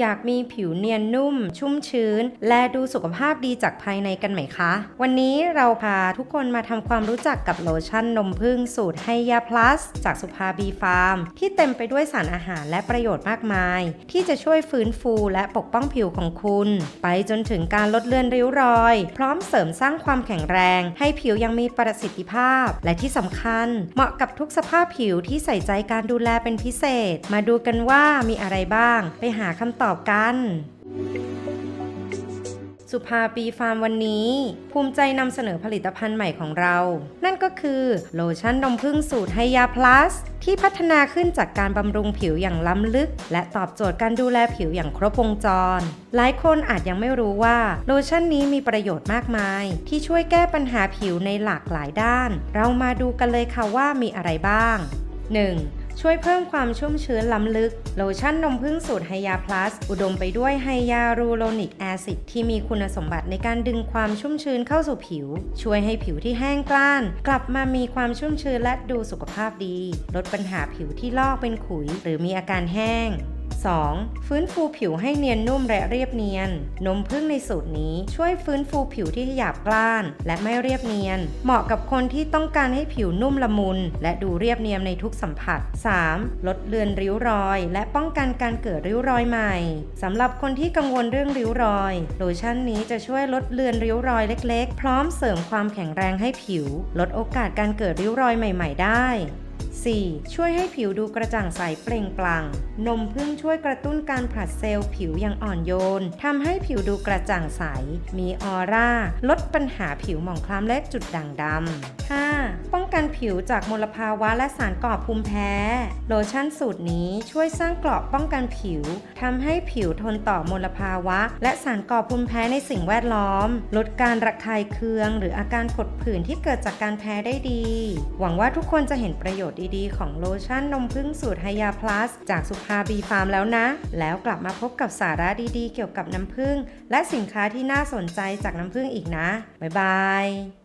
อยากมีผิวเนียนนุ่ม ชุ่มชื้น และดูสุขภาพดีจากภายในกันไหมคะ วันนี้เราพาทุกคนมาทำความรู้จักกับโลชั่นนมผึ้งสูตรไฮยาพลัส จากสุภาบีฟาร์ม ที่เต็มไปด้วยสารอาหารและประโยชน์มากมาย ที่จะช่วยฟื้นฟูและปกป้องผิวของคุณ ไปจนถึงการลดเลือนริ้วรอย พร้อมเสริมสร้างความแข็งแรง ให้ผิวยังมีประสิทธิภาพ และที่สำคัญ เหมาะกับทุกสภาพผิวที่ใส่ใจการดูแลเป็นพิเศษ มาดูกันว่ามีอะไรบ้าง ไปหาคำตอบกัน สุภาปีฟาร์มวันนี้ ภูมิใจนำเสนอผลิตภัณฑ์ใหม่ของเรา นั่นก็คือโลชั่นนมผึ้งสูตรไฮยาพลัสที่พัฒนาขึ้นจากการบำรุงผิวอย่างล้ำลึก และตอบโจทย์การดูแลผิวอย่างครบวงจร หลายคนอาจยังไม่รู้ว่าโลชั่นนี้มีประโยชน์มากมาย ที่ช่วยแก้ปัญหาผิวในหลากหลายด้าน เรามาดูกันเลยค่ะว่ามีอะไรบ้าง 1. ช่วยเพิ่มความชุ่มชื้นล้ำลึก โลชั่นนมผึ้งสูตรไฮยาพลัส อุดมไปด้วยไฮยารูโรนิกแอซิดที่มีคุณสมบัติในการดึงความชุ่มชื้นเข้าสู่ผิว ช่วยให้ผิวที่แห้งกร้าน กลับมามีความชุ่มชื้นและดูสุขภาพดี ลดปัญหาผิวที่ลอกเป็นขุย หรือมีอาการแห้ง 2. ฟื้นฟูผิวให้เนียนนุ่มและเรียบเนียน นมผึ้งในสูตรนี้ช่วยฟื้นฟูผิวที่หยาบกร้าน และไม่เรียบเนียน เหมาะกับคนที่ต้องการให้ผิวนุ่มละมุน และดูเรียบเนียนในทุกสัมผัส 3. ลดเลือนริ้วรอย และป้องกันการเกิดริ้วรอยใหม่สำหรับคนที่กังวลเรื่องริ้วรอย โลชั่นนี้จะช่วยลดเลือนริ้วรอยเล็ก ๆ พร้อมเสริมความแข็งแรงให้ผิว ลดโอกาสการเกิดริ้วรอยใหม่ ๆ ได้ 4. ช่วยให้ผิวดูกระจ่างใสเปล่งปลั่ง นมผึ้งช่วยกระตุ้นการผลัดเซลล์ผิวอย่างอ่อนโยนทำให้ผิวดูกระจ่างใส มีออร่า ลดปัญหาผิวหมองคล้ำและจุดด่างดำ 5. ป้องกันผิวจากมลภาวะและสารก่อภูมิแพ้ โลชั่นสูตรนี้ช่วยสร้างเกราะป้องกันผิวทำให้ผิวทนต่อมลภาวะ และสารก่อภูมิแพ้ในสิ่งแวดล้อม ลดการระคายเคือง หรืออาการผดผื่นที่เกิดจากการแพ้ได้ดี หวังว่าทุกคนจะเห็นประโยชน์ดีๆ ของโลชั่นนมผึ้งสูตรไฮยาพลัส จากสุภาบีฟาร์มแล้วนะ แล้วกลับมาพบกับสาระดีๆ เกี่ยวกับน้ำผึ้งและสินค้าที่น่าสนใจจากน้ำผึ้งอีกนะ บ๊ายบาย